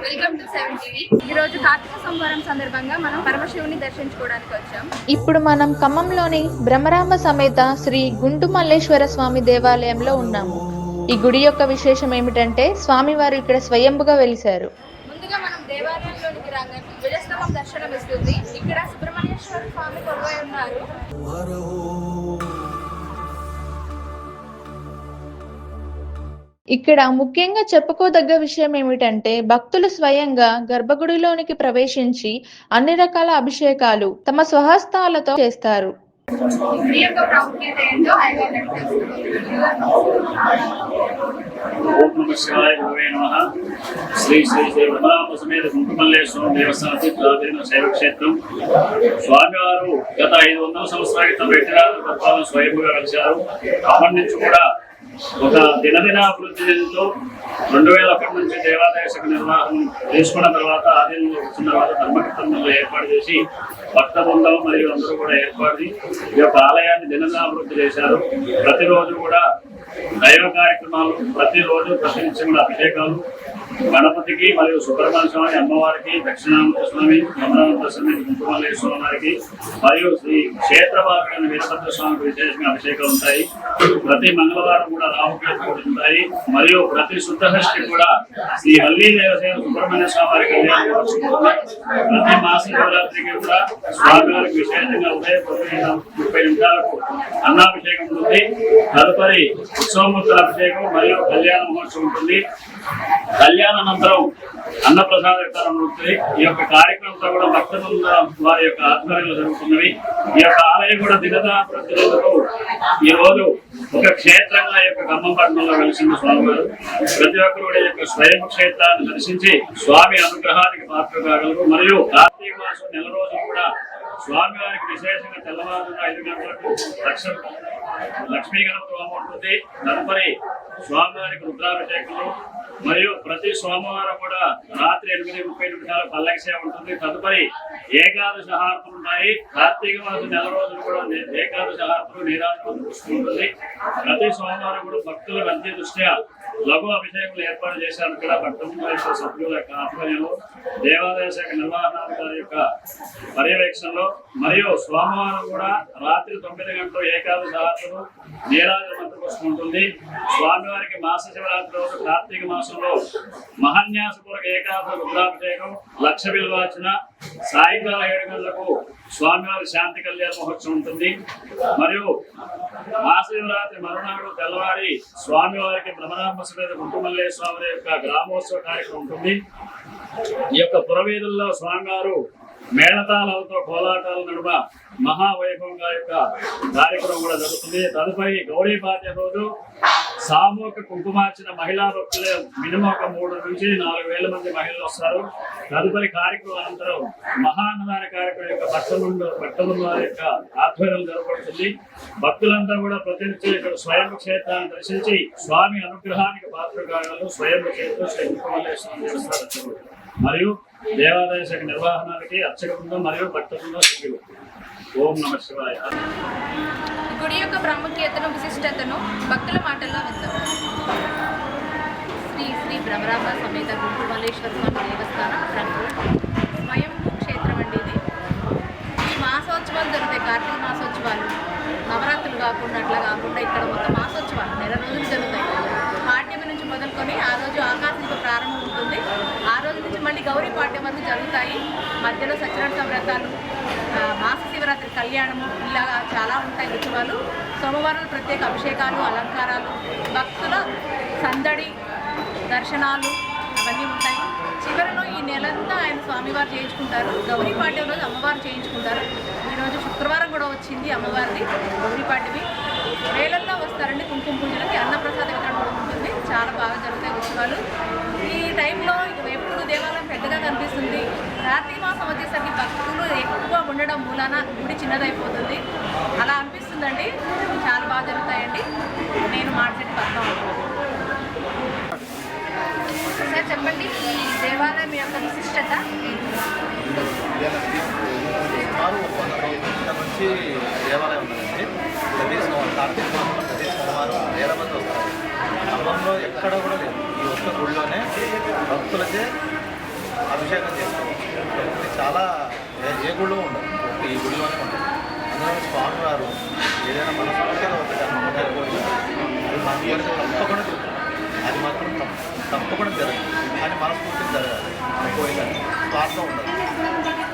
Welcome to seven TV. ఈ రోజు కార్తీక సోమవారం సందర్భంగా మనం పరమశివుని దర్శించుకోవడానికి వచ్చాం. ఇప్పుడు మనం ఖమ్మంలోని బ్రహ్మరాంబ సమేత శ్రీ గుంటు మల్లేశ్వర స్వామి దేవాలయంలో ఉన్నాము. ఈ గుడి యొక్క విశేషం ఏమిటంటే స్వామివారు ఇక్కడ స్వయంభుగా వెలిశారు. ముందుగా మనం దేవాలయంలోనికి రాగానే ధ్వజస్తంభం దర్శనం ఇస్తుంది ఇక్కడ సుబ్రహ్మణ్యేశ్వర స్వామి కొలువై ఉన్నారు. ఇక్కడ ముఖ్యంగా చెప్పుకోదగ్గ విషయం ఏమిటంటే భక్తులు స్వయంగా గర్భగుడిలోనికి ప్రవేశించి అన్ని రకాల అభిషేకాలు తమ స్వహస్తాలతో చేస్తారు. శ్రీ శ్రీ శ్రీ బ్రహ్మరామ సమేత కుంకుమల్లేశ్వరం దేవస్థానం ప్రాచీన శైవక్షేత్రం స్వామివారు గత ఐదు వందల సంవత్సరాల క్రితం వెంకటాద్రి తత్వాలను స్వయంగా కలిశారు అప్పటి నుంచి కూడా ఒక దినదిన అభివృద్ధి చెందుతూ రెండు వేల ఒకటి నుంచి దేవాదాయ శాఖ నిర్వహణ తీసుకున్న తర్వాత ఆధీనంలో వచ్చిన తర్వాత ధర్మకృతంలో ఏర్పాటు చేసి భక్త బృందం మరియు అందరూ కూడా ఏర్పాటు ఈ యొక్క ఆలయాన్ని దినదిన అభివృద్ధి చేశారు. ప్రతిరోజు కూడా దైవ కార్యక్రమాలు ప్రతిరోజు ప్రతినిత్యం కూడా అభిషేకాలు గణపతికి మరియు సుబ్రహ్మణ్య స్వామి అమ్మవారికి దక్షిణామూర్తి స్వామి అమరావతి స్వామి కుంకుమల్లేశ్వర వారికి మరియు శ్రీ క్షేత్రవారులైన వీరభద్ర స్వామికి విశేషంగా అభిషేకాలు ఉంటాయి. ప్రతి మంగళవారం కూడా రాహుకేతులు ఉంటాయి. మరియు ప్రతి శుద్ధషష్ఠి కూడా శ్రీ వల్లి దేవసేన సుబ్రహ్మణ్య స్వామి వారి కళ్యాణం ప్రతి మాస శివరాత్రికి కూడా స్వామివారికి విశేషంగా ఉదయం ముప్పై నిమిషాలకు అన్నాభిషేకం ఉంటుంది. తదుపరి ఉత్సవమూర్తుల అభిషేకం మరియు కళ్యాణ మహోత్సవం ఉంటుంది. కళ్యాణ అనంతరం అన్నప్రసాద వితరణ ఉంటుంది ఈ యొక్క కార్యక్రమంతో కూడా భక్త వారి యొక్క ఆధ్వర్యంలో జరుగుతున్నవి. ఈ యొక్క ఆలయం కూడా దినదాభివృద్ధులకు ఈ రోజు ఒక క్షేత్రంగా ఈ యొక్క ఖమ్మంపట్నంలో వెలిసిన స్వామి గారు ప్రతి ఒక్కరు కూడా ఈ యొక్క స్వయం క్షేత్రాన్ని దర్శించి స్వామి అనుగ్రహానికి పాత్ర కాగలరు మరియు కార్తీక మాసం నెల రోజులు కూడా స్వామి వారికి విశేషంగా తెల్లవారుజామున ఐదు గంటలకు లక్ష లక్ష్మీ గణపతి హోమం ఉంటుంది. తదుపరి స్వామివారికి రుద్రాభిషేకము మరియు ప్రతి సోమవారం కూడా రాత్రి ఎనిమిది ముప్పై నిమిషాల పల్లకి సేవ ఉంటుంది. తదుపరి ఏకాదశ హారతులు ఉన్నాయి కార్తీక మాసం నెల రోజులు కూడా ఏకాదశ ఏకాదశి హారతులు నీరాజనం ఉంటుంది. ప్రతి సోమవారం కూడా భక్తుల మధ్య దృష్ట్యా లఘు అభిషేకాలు ఏర్పాటు చేశారు ఇక్కడ భక్తుల సభ్యుల యొక్క ఆధ్వర్యంలో. దేవాదాయ శాఖ నిర్వహణాధికారి యొక్క పర్యవేక్షణలో మరియు సోమవారం కూడా రాత్రి తొమ్మిది గంటలు ఏకాదశి రాత్రులు నీరాజన మంత్రపుష్పం ఉంటుంది. స్వామివారికి మాస శివరాత్రి రోజు కార్తీక మాసంలో మహాన్యాసపూర్వక ఏకాదశి రుద్రాభిషేకం లక్ష బిల్వార్చన సాయంకాలం ఏడు గంటలకు స్వామివారి శాంతి కళ్యాణ మహోత్సవం ఉంటుంది. మరియు మహాశివరాత్రి మరునాడు తెల్లవారి స్వామివారికి బ్రహ్మరామ సమేత స్వామి యొక్క గ్రామోత్సవ కార్యక్రమం ఉంటుంది. ఈ యొక్క పురవీధుల్లో స్వామివారు మేళతాళాలతో కోలాటాల నడుమ మహావైభవంగా యొక్క కార్యక్రమం కూడా జరుగుతుంది. తదుపరి గౌరీ పాద్య రోజు సామూహిక కుంకుమార్చిన మహిళా భక్తులే మినిమం ఒక మూడు నుంచి నాలుగు వేల మంది మహిళలు వస్తారు. తదుపరి కార్యక్రమం అనంతరం మహాన్నదాన కార్యక్రమం యొక్క భక్తులు భక్తుల వారి యొక్క ఆధ్వర్యం జరగబడుతుంది. భక్తులంతా కూడా ప్రతినిత్యం ఇక్కడ స్వయం క్షేత్రాన్ని దర్శించి స్వామి అనుగ్రహానికి పాత్ర కాగలరు. స్వయం క్షేత్రం శ్రీ కుంకుమల్లేశ్వర మరియు దేవాదాయ శాఖ నిర్వహణకి అర్చక బృందం మరియు భక్త బృందం సభ్యులు ఓం నమ శివాయ. గుడి యొక్క ప్రాముఖ్యతను విశిష్టతను భక్తుల మాటల్లో విందాం. శ్రీ శ్రీ భ్రమరాంబ సమేత గుంటూరు మల్లేశ్వర స్వామి దేవస్థానం రంగుల స్వయంభూ క్షేత్రం అండి ఇది. ఈ మాసోత్సవాలు జరుగుతాయి కార్తీక మాసోత్సవాలు నవరాత్రులు కాకుండా అట్లా కాకుండా ఇక్కడ మొత్తం మాసోత్సవాలు నెల రోజులు జరుగుతాయి. పాఠ్యం నుంచి మొదలుకొని ఆ రోజు ఆకాశంతో ప్రారంభం ఉంటుంది మళ్ళీ గౌరీ పాఠ్యం వరకు జరుగుతాయి. మధ్యలో సత్యనారాయణ వ్రతాలు మాస శివరాత్రి కళ్యాణము ఇలాగా చాలా ఉంటాయి ఉత్సవాలు. సోమవారం ప్రత్యేక అభిషేకాలు అలంకారాలు భక్తుల సందడి దర్శనాలు అవన్నీ ఉంటాయి. చివరిలో ఈ నెలంతా ఆయన స్వామివారు చేయించుకుంటారు. గౌరీ పాఠ్యం రోజు అమ్మవారు చేయించుకుంటారు. ఈరోజు శుక్రవారం కూడా వచ్చింది అమ్మవారిది గౌరీ పాఠ్యమి. వేలల్లో వస్తారండి కుంకుమ పూజలకి అన్నప్రసాద వితరణ కూడా ఉంటుంది. చాలా బాగా జరుగుతాయి ఉత్సవాలు. ఈ టైంలో దేవాలయం పెద్దగా కనిపిస్తుంది. రాత్రి మాసం వచ్చేసరికి భక్తులు ఎక్కువ ఉండడం మూలాన గుడి చిన్నదైపోతుంది. అలా అనిపిస్తుందండి. చాలా బాగా జరుగుతాయండి. నేను మాట్లాడి పక్కన సార్ చెప్పండి. ఈ దేవాలయం యొక్క విశిష్టత నుంచి దేవాలయం ఉన్నదండి ప్రతి కార్తీక మాసంలో ప్రతి సోమవారం వేల మంది వస్తారు ఖమ్మంలో ఎక్కడ కూడా లేదు. ఈ ఒక్క గుడిలోనే భక్తులచే అభిషేకం చేసుకోవచ్చు చాలా ఏ- గుడిలో ఉండదు. ఈ గుడిలోనే ఉంటుంది. అందులో స్వామివారు ఏదైనా మనస్ఫూర్తిగా ఒక నమ్మకాలు కోరిక అది మన కోరిక తప్పకుండా అది మాత్రం తప్ప- తప్పకుండా జరగదు. కానీ మనస్ఫూర్తిగా జరగాలి. మన కోరిక స్వార్థం ఉండదు.